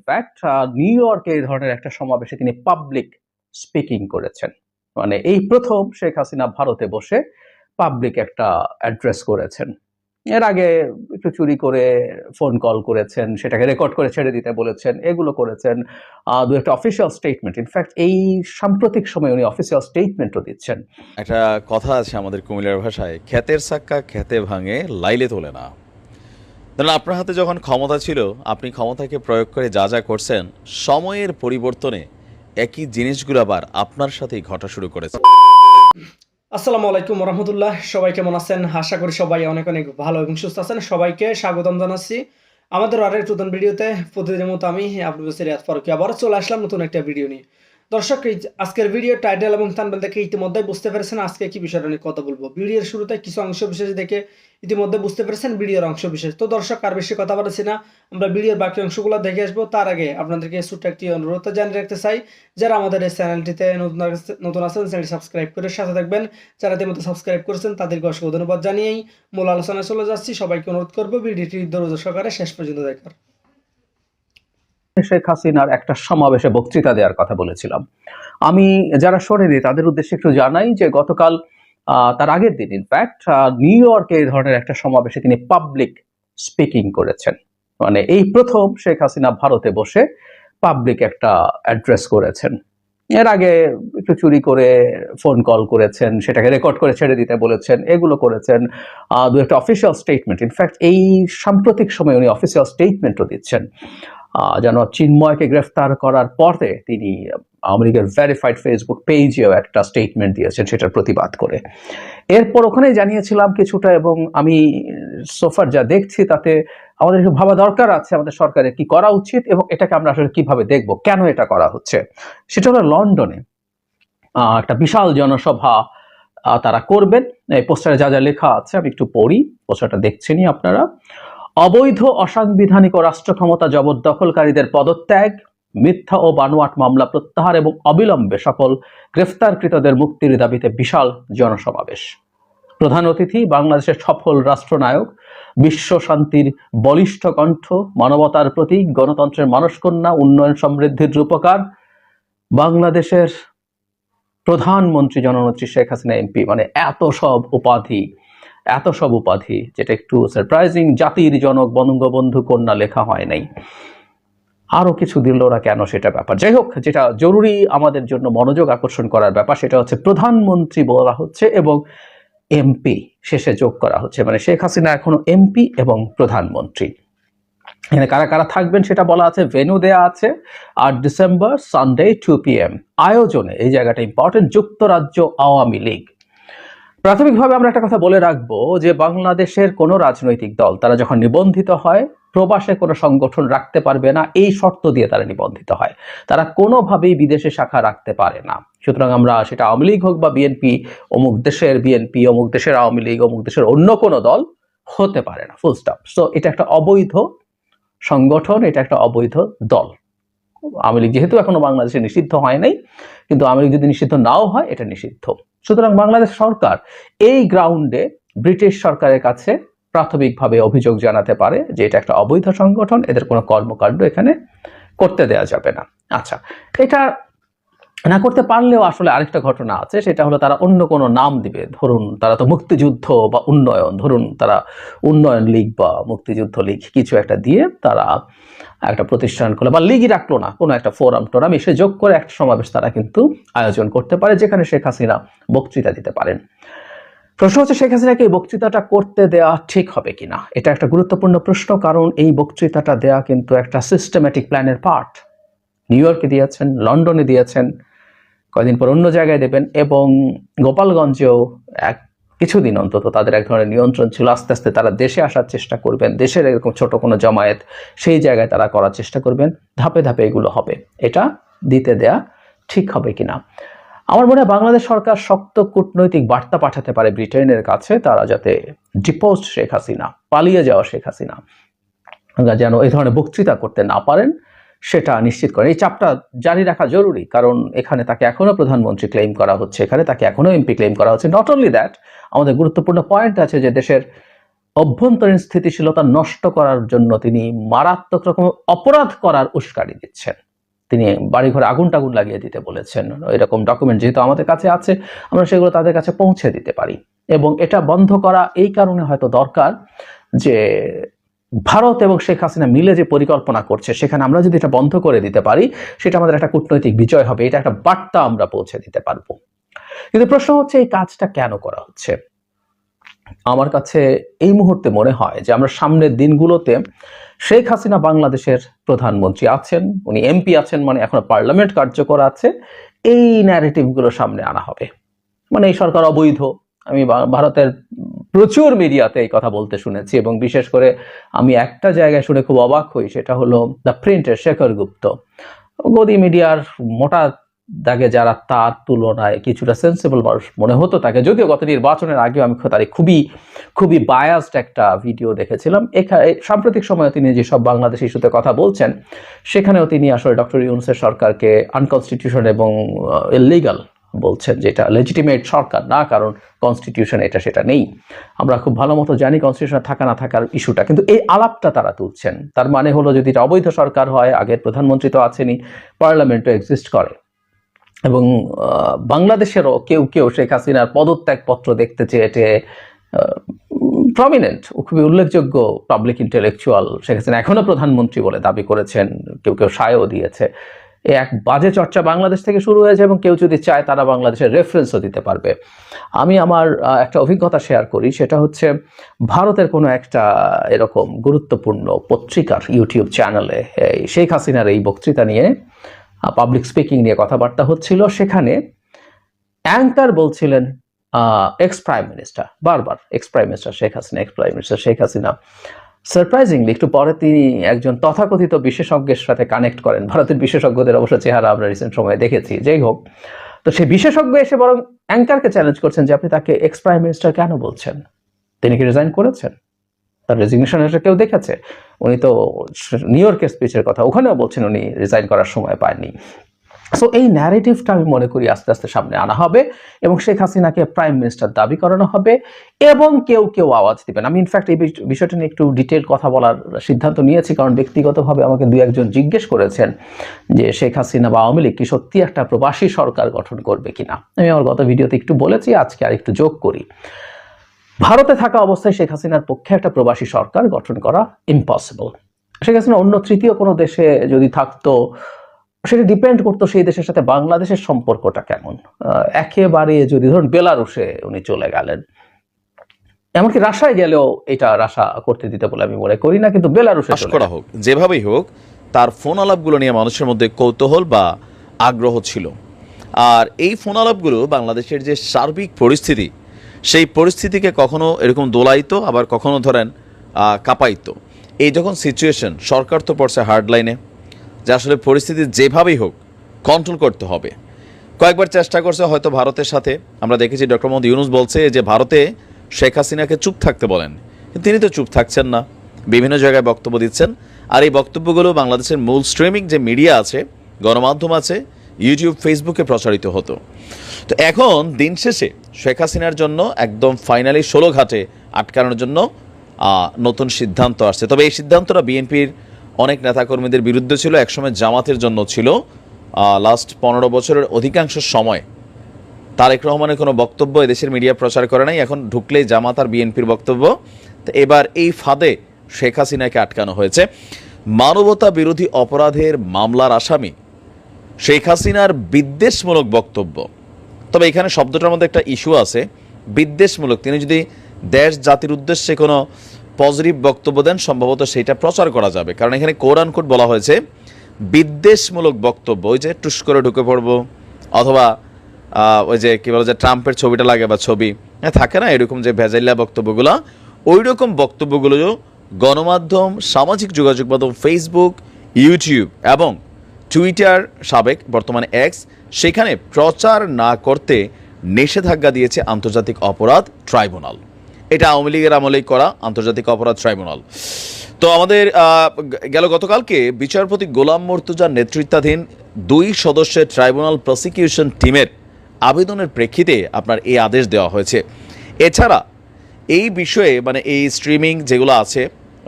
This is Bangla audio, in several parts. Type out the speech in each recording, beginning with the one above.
ইনফ্যাক্ট নিউ ইয়র্কে এই ধরনের একটা সমাবেশে তিনি পাবলিক স্পিকিং করেছেন। মানে এই প্রথম শেখ হাসিনা ভারতে বসে পাবলিক একটা অ্যাড্রেস করেছেন। এর আগে একটু চুরি করে ফোন কল করেছেন, সেটাকে রেকর্ড করে ছেড়ে দিতে বলেছেন, এগুলো করেছেন। দু একটা অফিসিয়াল স্টেটমেন্ট ইনফ্যাক্ট এই সাম্প্রতিক সময় উনি অফিসিয়াল স্টেটমেন্টও দিচ্ছেন। একটা কথা আছে আমাদের কুমিল্লার ভাষায় ক্ষেতের সাক্কা খেতে ভাঙে, লাইলে তোলে না। ধরুন আপনার হাতে যখন ক্ষমতা ছিল, আপনি ক্ষমতাকে প্রয়োগ করে যা যা করছেন, সময়ের পরিবর্তনে একই জিনিসগুলো আবার আপনার সাথেই ঘটা শুরু করেছে। আসসালামু আলাইকুম রহমতুল্লাহ সবাই কেমন আছেন? আশা করি সবাই অনেক অনেক ভালো এবং সুস্থ আছেন। সবাইকে স্বাগতম জানাচ্ছি আমাদের আরেক নতুন ভিডিওতে। প্রতিদিনের মতো আমি আব্দুল বসির ফারুকি, আবারও চলে আসলাম নতুন একটা ভিডিও নিয়ে। দর্শক আজকের ভিডিও টাইটেল এবং থানবেল দেখে ইতিমধ্যে বুঝতে পেরেছেন আজকে কি বিষয়টা নিয়ে কথা বলব। ভিডিওর শুরুতে কিছু অংশ বিশেষ দেখে ইতিমধ্যে বুঝতে পেরেছেন ভিডিওর অংশ বিশেষ। তো দর্শক, আর বেশি কথা বলেছি না, আমরা ভিডিওর বাকি অংশগুলো দেখে আসব। তার আগে আপনাদেরকে ছোট্ট একটি অনুরোধ জানিয়ে রাখতে চাই, যারা আমাদের এই চ্যানেলটিতে নতুন নতুন আছেন, চ্যানেলটি সাবস্ক্রাইব করে সাথে থাকবেন। যারা ইতিমধ্যে সাবস্ক্রাইব করেছেন, তাদেরকে অসংখ্য ধন্যবাদ জানিয়েই মূল আলোচনায় চলে যাচ্ছি। সবাইকে অনুরোধ করব ভিডিওটি ধৈর্য সহকারে শেষ পর্যন্ত দেখার। শেখ হাসিনার একটা সমাবেশে বক্তৃতা দেওয়ার কথা বলেছিলাম। আমি যারা শোনেনি, তাদের উদ্দেশ্যে একটু জানাই যে গতকাল তার আগের দিন ইনফ্যাক্ট নিউ ইয়র্কে এই ধরনের একটা সমাবেশে তিনি পাবলিক স্পিকিং করেছেন। মানে এই প্রথম শেখ হাসিনা ভারতে বসে পাবলিক একটা অ্যাড্রেস করেছেন। এর আগে একটু চুরি করে ফোন কল করেছেন, সেটাকে রেকর্ড করে ছেড়ে দিতে বলেছেন, এগুলো করেছেন দু একটা অফিসিয়াল স্টেটমেন্ট ইনফ্যাক্ট এই সাম্প্রতিক সময় উনি অফিসিয়াল স্টেটমেন্টও দিচ্ছেন। যেন চিন্ময়কে গ্রেফতার করার পরে তিনি আওয়ামী লীগের ভেরিফাইড ফেসবুক পেজেও একটা স্টেটমেন্ট দিয়েছেন, সেটার প্রতিবাদ করে। এরপর ওখানেই জানিয়েছিলাম কিছুটা এবং আমি সোফার যা দেখছি তাতে আমাদের ভাবা দরকার আছে, আমাদের সরকারের কি করা উচিত এবং এটাকে আমরা আসলে কীভাবে দেখব, কেন এটা করা হচ্ছে? সেটা হলো লন্ডনে একটা বিশাল জনসভা তারা করবেন। এই পোস্টারে যা যা লেখা আছে আমি একটু পড়ি, পোস্টারটা দেখছেনই আপনারা। অবৈধ অসাংবিধানিক ও রাষ্ট্র ক্ষমতা জবরদখলকারীদের পদত্যাগ, মিথ্যা ও বানোয়াট মামলা প্রত্যাহার এবং অবিলম্বে সকল গ্রেফতারকৃতদের মুক্তির দাবিতে বিশাল জনসমাবেশ। প্রধান অতিথি, বাংলাদেশের সফল রাষ্ট্রনায়ক, বিশ্ব শান্তির বলিষ্ঠ কণ্ঠ, মানবতার প্রতীক গণতন্ত্রের মানসকন্যা, উন্নয়ন সমৃদ্ধির রূপকার, বাংলাদেশের প্রধানমন্ত্রী জননেত্রী শেখ হাসিনা এমপি। মানে এত সব উপাধি এত সব উপাধি যেটা একটু সারপ্রাইজিং জাতির জনক বঙ্গবন্ধু কন্যা লেখা হয় নাই। আরও কিছু দিল ওরা কেন সেটা ব্যাপার? যাই হোক, যেটা জরুরি আমাদের জন্য মনোযোগ আকর্ষণ করার ব্যাপার সেটা হচ্ছে প্রধানমন্ত্রী বলা হচ্ছে এবং এমপি শেষে যোগ করা হচ্ছে। মানে শেখ হাসিনা এখনও এমপি এবং প্রধানমন্ত্রী। এখানে কারা কারা থাকবেন সেটা বলা আছে ভেনু দেয়া আছে। আট December Sunday two P M আয়োজনে এই জায়গাটা ইম্পর্টেন্ট যুক্তরাজ্য আওয়ামী লীগ। প্রাথমিকভাবে আমরা একটা কথা বলে রাখব যে বাংলাদেশের কোনো রাজনৈতিক দল, তারা যখন নিবন্ধিত হয়, প্রবাসে কোনো সংগঠন রাখতে পারবে না, এই শর্ত দিয়ে তারা নিবন্ধিত হয়। তারা কোনোভাবেই বিদেশে শাখা রাখতে পারে না। সুতরাং আমরা সেটা আওয়ামী লীগ হোক বা বিএনপি, অমুক দেশের বিএনপি, অমুক দেশের আওয়ামী লীগ, অমুক দেশের অন্য কোনো দল হতে পারে না। ফুল স্টপ সো এটা একটা অবৈধ সংগঠন, এটা একটা অবৈধ দল। আওয়ামী লীগ যেহেতু এখনও বাংলাদেশে নিষিদ্ধ হয় নাই, কিন্তু আওয়ামী লীগ যদি নিষিদ্ধ নাও হয়, এটা নিষিদ্ধ। সুতরাং বাংলাদেশ সরকার এই গ্রাউন্ডে ব্রিটিশ সরকারের কাছে প্রাথমিকভাবে অভিযোগ জানাতে পারে যে এটা একটা অবৈধ সংগঠন, এদের কোনো কর্মকাণ্ড এখানে করতে দেয়া যাবে না। আচ্ছা এটা না করতে পারলেও আসলে আরেকটা ঘটনা আছে, সেটা হলো তারা অন্য কোনো নাম দিবে। ধরুন তারা তো মুক্তিযুদ্ধ বা উন্নয়ন, ধরুন তারা উন্নয়ন লীগ বা মুক্তিযুদ্ধ লীগ কিছু একটা দিয়ে তারা একটা প্রতিষ্ঠান করল বা লিগই রাখল না, কোনো একটা ফোরাম টোরাম এসে যোগ করে একটা সমাবেশ তারা কিন্তু আয়োজন করতে পারে, যেখানে শেখ হাসিনা বক্তৃতা দিতে পারেন। প্রশ্ন হচ্ছে, শেখ হাসিনাকে এই বক্তৃতাটা করতে দেওয়া ঠিক হবে কিনা? এটা একটা গুরুত্বপূর্ণ প্রশ্ন, কারণ এই বক্তৃতাটা দেওয়া কিন্তু একটা সিস্টেম্যাটিক প্ল্যানের পার্ট নিউ ইয়র্কে দিয়েছেন, লন্ডনে দিয়েছেন কয়দিন পর অন্য জায়গায় দেবেন এবং গোপালগঞ্জেও এক কিছুদিন অন্তত তাদের এক ধরনের নিয়ন্ত্রণ ছিল। আস্তে আস্তে তারা দেশে আসার চেষ্টা করবেন, দেশের এরকম ছোট কোনো জমায়েত সেই জায়গায় তারা করার চেষ্টা করবেন, ধাপে ধাপে এগুলো হবে। এটা দিতে দেয়া ঠিক হবে কিনা? আমার মনে হয় বাংলাদেশ সরকার শক্ত কূটনৈতিক বার্তা পাঠাতে পারে ব্রিটেনের কাছে, তারা যাতে ডিপোস্ট শেখ হাসিনা, পালিয়ে যাওয়া শেখ হাসিনা, যেন এই ধরনের বক্তৃতা করতে না পারেন। সেটা নিশ্চিত করে এই চাপটা জারি রাখা জরুরি, কারণ এখানে তাকে এখনও প্রধানমন্ত্রী ক্লেম করা হচ্ছে, এখানে তাকে এখনও এমপি ক্লেম করা হচ্ছে। নট অনলি দ্যাট আমাদের গুরুত্বপূর্ণ পয়েন্ট আছে যে দেশের অভ্যন্তরীণ স্থিতিশীলতা নষ্ট করার জন্য তিনি মারাত্মক রকম অপরাধ করার উস্কানি দিচ্ছেন। তিনি বাড়িঘরে আগুন টাগুন লাগিয়ে দিতে বলেছেন। এরকম ডকুমেন্ট যেহেতু আমাদের কাছে আছে, আমরা সেগুলো তাদের কাছে পৌঁছে দিতে পারি। এবং এটা বন্ধ করা এই কারণে হয়তো দরকার যে ভারত এবং শেখ হাসিনা মিলে যে পরিকল্পনা করছে, সেখানে আমরা যদি এটা বন্ধ করে দিতে পারি, সেটা আমাদের একটা কূটনৈতিক বিজয় হবে। এটা একটা বার্তা আমরা পৌঁছে দিতে পারব। কিন্তু প্রশ্ন হচ্ছে, এই কাজটা কেন করা হচ্ছে? আমার কাছে এই মুহূর্তে মনে হয় যে আমরা সামনের দিনগুলোতে শেখ হাসিনা বাংলাদেশের প্রধানমন্ত্রী আছেন, উনি এমপি আছেন মানে এখনও পার্লামেন্ট কার্যকর আছে, এই ন্যারেটিভগুলো সামনে আনা হবে। মানে এই সরকার অবৈধ আমি ভারতের প্রচুর মিডিয়াতে এই কথা বলতে শুনেছি এবং বিশেষ করে আমি একটা জায়গায় শুনে খুব অবাক হই, সেটা হলো দ্য প্রিন্টের শেখর গুপ্ত গদি মিডিয়ার মোটা দাগে যারা তার তুলনায় কিছুটা সেন্সিবল মানুষ মনে হতো তাকে, যদিও গত নির্বাচনের আগেও আমি তার খুবই খুবই বায়াসড একটা ভিডিও দেখেছিলাম। এখানে সাম্প্রতিক সময়ে তিনি যেসব বাংলাদেশ ইস্যুতে কথা বলছেন, সেখানেও তিনি আসলে ডক্টর ইউনুসের সরকারকে আনকনস্টিটিউশন এবং ইলিগাল বলছেন যেটা লেজিটিমেট সরকার, না কারণ কনস্টিটিউশন এটা সেটা নেই। আমরা খুব ভালো মতো জানি কনস্টিটিউশন থাকা না থাকার ইস্যুটা কিন্তু এই আলাপটা তারা তুলছেন। তার মানে হলো যদি এটা অবৈধ সরকার হয় আগের প্রধানমন্ত্রী তো আছেনই পার্লামেন্টও এক্সিস্ট করে। এবং বাংলাদেশেরও কেউ কেউ শেখ হাসিনার পদত্যাগপত্র দেখতে চেয়েছে প্রমিনেন্ট খুবই উল্লেখযোগ্য পাবলিক ইন্টেলেকচুয়াল শেখ হাসিনা এখনও প্রধানমন্ত্রী বলে দাবি করেছেন। কেউ কেউ সায়ও দিয়েছে। এক বাজে চর্চা বাংলাদেশ থেকে শুরু হয়েছে এবং কেউ যদি চায় তারা বাংলাদেশের রেফারেন্সও দিতে পারবে। আমি আমার একটা অভিজ্ঞতা শেয়ার করি, সেটা হচ্ছে ভারতের কোনো একটা এরকম গুরুত্বপূর্ণ পত্রিকার ইউটিউব চ্যানেলে শেখ হাসিনার এই বক্তৃতা নিয়ে পাবলিক স্পিকিং নিয়ে কথাবার্তা হচ্ছিল। সেখানে অ্যাঙ্কার বলছিলেন এক্স প্রাইম মিনিস্টার বারবার ex prime minister Sheikh Hasina ex prime minister Sheikh Hasina. Surprisingly একটু পরে তিনি একজন তথাকথিত বিশেষজ্ঞের সাথে কানেক্ট করেন। ভারতের বিশেষজ্ঞদের অবশ্য চেহারা আমরা রিসেন্ট সময়ে দেখেছি। যাই হোক, তো সেই বিশেষজ্ঞ এসে বরং অ্যাঙ্কারকে চ্যালেঞ্জ করছেন যে আপনি তাকে এক্স প্রাইম মিনিস্টার কেন বলছেন? তিনি কি রিজাইন করেছেন? তার রেজিগনেশন এটা কেউ দেখেছে? উনি তো নিউ ইয়র্কের স্পিচের কথা ওখানেও বলছেন উনি রিজাইন করার সময় পাননি। সো এই ন্যারেটিভটা আমি মনে করি আস্তে আস্তে সামনে আনা হবে এবং শেখ হাসিনাকে প্রাইম মিনিস্টার দাবি করানো হবে এবং কেউ কেউ আওয়াজ দিবেন। আমি ইনফ্যাক্ট এই বিষ- বিষয়টা নিয়ে একটু ডিটেল কথা বলার সিদ্ধান্ত নিয়েছি কারণ ব্যক্তিগতভাবে আমাকে দু একজন জিজ্ঞেস করেছেন যে শেখ হাসিনা বা আওয়ামী লীগ কি সত্যি একটা প্রবাসী সরকার গঠন করবে কিনা। আমি আমার গত ভিডিওতে একটু বলেছি, আজকে আর একটু যোগ করি। ভারতে থাকা অবস্থায় শেখ হাসিনার পক্ষে একটা প্রবাসী সরকার গঠন করা ইম্পসিবল শেখ হাসিনা অন্য তৃতীয় কোনো দেশে যদি থাকতো সেটা ডিপেন্ড করতো সেই দেশের সাথে বাংলাদেশের সম্পর্কটা কেমন। একেবারে যদি ধরুন বেলারুশে উনি চলে গেলেন এমনকি রাশায় গেলেও এটা রাশা করতে দিতে বলে আমি মনে করি না কিন্তু বেলারুশে পাশ করা হোক যেভাবেই হোক তার ফোন আলাপগুলো নিয়ে মানুষের মধ্যে কৌতূহল বা আগ্রহ ছিল। আর এই ফোন আলাপগুলো বাংলাদেশের যে সার্বিক পরিস্থিতি সেই পরিস্থিতিকে কখনো এরকম দোলাইতো আবার কখনো ধরেন কাঁপাইতো এই যখন সিচুয়েশন সরকার তো পড়ছে হার্ড লাইনে যে আসলে পরিস্থিতি যেভাবেই হোক কন্ট্রোল করতে হবে। কয়েকবার চেষ্টা করছে হয়তো ভারতের সাথে। আমরা দেখেছি ডক্টর মোহাম্মদ ইউনুস বলছে যে ভারতে শেখ হাসিনাকে চুপ থাকতে বলেন। তিনি তো চুপ থাকছেন না। বিভিন্ন জায়গায় বক্তব্য দিচ্ছেন। আর এই বক্তব্যগুলো বাংলাদেশের মূল স্ট্রিমিং যে মিডিয়া আছে, গণমাধ্যম আছে ইউটিউব ফেসবুকে প্রচারিত হতো। তো এখন দিন শেষে শেখ হাসিনার জন্য একদম ফাইনালি ষোলো ঘাটে আটকানোর জন্য নতুন সিদ্ধান্ত আসছে। তবে এই সিদ্ধান্তটা বিএনপির অনেক নেতাকর্মীদের বিরুদ্ধে ছিল, একসময় জামাতের জন্য ছিল। লাস্ট পনেরো বছরের অধিকাংশ সময় তারেক রহমানের কোনো বক্তব্য এদেশের মিডিয়া প্রচার করে নাই। এখন ঢুকলেই জামাত আর বিএনপির বক্তব্য। তো এবার এই ফাঁদে শেখ হাসিনাকে আটকানো হয়েছে। মানবতা বিরোধী অপরাধের মামলার আসামি শেখ হাসিনার বিদ্বেষমূলক বক্তব্য। তবে এখানে শব্দটার মধ্যে একটা ইস্যু আছে। বিদ্বেষমূলক, তিনি যদি দেশ জাতির উদ্দেশ্যে কোনো পজিটিভ বক্তব্য দেন, সম্ভবত সেটা প্রচার করা যাবে। কারণ এখানে কোরআন কোড বলা হয়েছে, বিদ্বেষমূলক বক্তব্য, ওই যে টুস করে ঢুকে পড়ব, অথবা ওই যে কী বলে যে ট্রাম্পের ছবিটা লাগে বা ছবি হ্যাঁ থাকে না এরকম যে ভেজাইল্লা বক্তব্যগুলো? ওই রকম বক্তব্যগুলো গণমাধ্যম, সামাজিক যোগাযোগ মাধ্যম ফেসবুক ইউটিউব এবং টুইটার সাবেক, বর্তমানে এক্স সেখানে প্রচার না করতে নিষেধাজ্ঞা দিয়েছে আন্তর্জাতিক অপরাধ ট্রাইব্যুনাল। এটা আওয়ামী লীগের আমলেই করা আন্তর্জাতিক অপরাধ ট্রাইব্যুনাল। তো আমাদের গেল গতকালকে বিচারপতি গোলাম মর্তুজার নেতৃত্বাধীন দুই সদস্যের ট্রাইব্যুনাল প্রসিকিউশন টিমের আবেদনের প্রেক্ষিতে আপনার এই আদেশ দেওয়া হয়েছে। এছাড়া এই বিষয়ে মানে এই স্ট্রিমিং যেগুলো আছে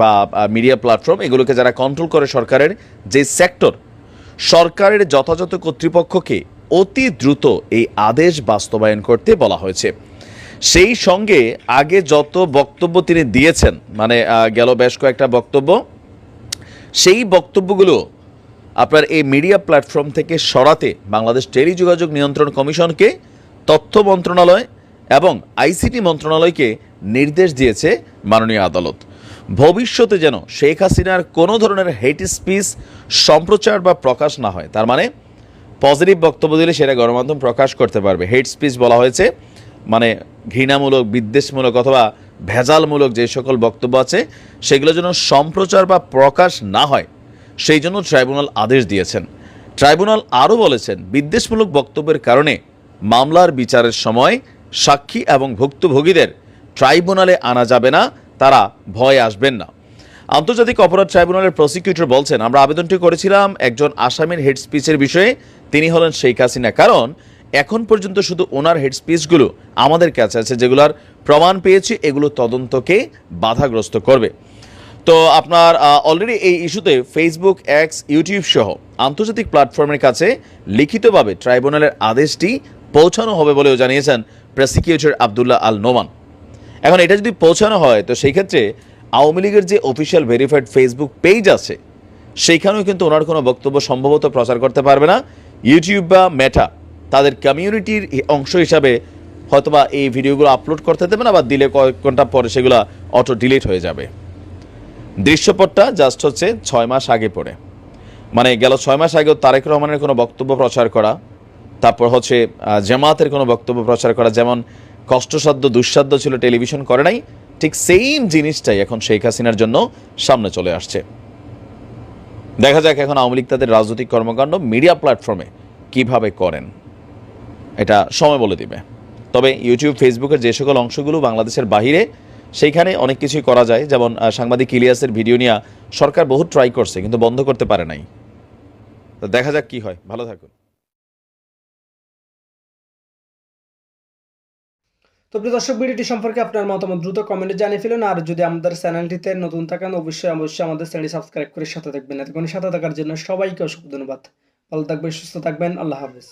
বা মিডিয়া প্ল্যাটফর্ম, এগুলোকে যারা কন্ট্রোল করে সরকারের যে সেক্টর, সরকারের যথাযথ কর্তৃপক্ষকে অতি দ্রুত এই আদেশ বাস্তবায়ন করতে বলা হয়েছে। সেই সঙ্গে আগে যত বক্তব্য তিনি দিয়েছেন মানে গেল বেশ কয়েকটা বক্তব্য, সেই বক্তব্যগুলো আপনার এই মিডিয়া প্ল্যাটফর্ম থেকে সরাতে বাংলাদেশ টেলিযোগাযোগ নিয়ন্ত্রণ কমিশনকে তথ্য মন্ত্রণালয় এবং আইসিটি মন্ত্রণালয়কে নির্দেশ দিয়েছে মাননীয় আদালত। ভবিষ্যতে যেন শেখ হাসিনার কোনো ধরনের হেট স্পিচ, সম্প্রচার বা প্রকাশ না হয়, তার মানে পজিটিভ বক্তব্য দিলে সেটা গণমাধ্যম প্রকাশ করতে পারবে। হেট স্পিচ বলা হয়েছে মানে ঘৃণামূলক, বিদ্বেষমূলক অথবা ভেজালমূলক যে সকল বক্তব্য আছে, সেগুলো যেন সম্প্রচার বা প্রকাশ না হয়, সেই জন্য ট্রাইব্যুনাল আদেশ দিয়েছেন। ট্রাইব্যুনাল আরও বলেছেন, বিদ্বেষমূলক বক্তব্যের কারণে মামলার বিচারের সময় সাক্ষী এবং ভুক্তভোগীদের ট্রাইব্যুনালে আনা যাবে না, তারা ভয় আসবেন না। আন্তর্জাতিক অপরাধ ট্রাইব্যুনালের প্রসিকিউটর বলছেন, আমরা আবেদনটি করেছিলাম একজন আসামির হেড স্পিচের বিষয়ে, তিনি হলেন শেখ হাসিনা। কারণ এখন পর্যন্ত শুধু ওনার হেড স্পিচগুলো আমাদের কাছে আছে, যেগুলোর প্রমাণ পেয়েছি, এগুলো তদন্তকে বাধাগ্রস্ত করবে। তো আপনার অলরেডি এই ইস্যুতে ফেসবুক এক্স ইউটিউব সহ আন্তর্জাতিক প্ল্যাটফর্মের কাছে লিখিতভাবে ট্রাইব্যুনালের আদেশটি পৌঁছানো হবে বলেও জানিয়েছেন প্রসিকিউটর আবদুল্লাহ আল নোমান। এখন এটা যদি পৌঁছানো হয়, তো সেই ক্ষেত্রে আওয়ামী লীগের যে অফিসিয়াল ভেরিফাইড ফেসবুক পেজ আছে, সেইখানেও কিন্তু ওনার কোনো বক্তব্য সম্ভবত প্রচার করতে পারবে না। ইউটিউব বা মেটা তাদের কমিউনিটির অংশ হিসাবে হয়তোবা এই ভিডিওগুলো আপলোড করতে দেবে না বা দিলে কয়েক ঘণ্টা পরে সেগুলো অটো ডিলিট হয়ে যাবে। দৃশ্যপটটা জাস্ট হচ্ছে ছয় মাস আগে পড়ে। মানে গেল ছয় মাস আগেও তারেক রহমানের কোনো বক্তব্য প্রচার করা, তারপর হচ্ছে জামাতের কোনো বক্তব্য প্রচার করা, যেমন কষ্টসাধ্য, দুঃসাধ্য ছিল, টেলিভিশন করে নাই, ঠিক সেম জিনিসটাই এখন শেখ হাসিনার জন্য সামনে চলে আসছে। দেখা যাক এখন আওয়ামী লীগ তাদের রাজনৈতিক কর্মকাণ্ড মিডিয়া প্ল্যাটফর্মে কীভাবে করেন। এটা সময় বলে দিবে। তবে ইউটিউব ফেসবুকের যে সকল অংশগুলো বাংলাদেশের বাহিরে, সেইখানে অনেক কিছুই করা যায়। যেমন সাংবাদিক ইলিয়াসের ভিডিও নিয়ে সরকার বহু ট্রাই করছে, কিন্তু বন্ধ করতে পারে নাই। তো দেখা যাক কি হয়। ভালো থাকুন। তো প্রিয় দর্শক, ভিডিওটি সম্পর্কে আপনার মতামত দ্রুত কমেন্টে জানিয়ে ফেলুন। আর যদি আমাদের চ্যানেলটিতে নতুন থাকেন, অবশ্যই অবশ্যই আমাদের চ্যানেল সাবস্ক্রাইব করে সাথে থাকবেন। এতক্ষণ সাথে থাকার জন্য সবাইকে অসংখ্য ধন্যবাদ। ভালো থাকবেন, সুস্থ থাকবেন। আল্লাহ হাফেজ।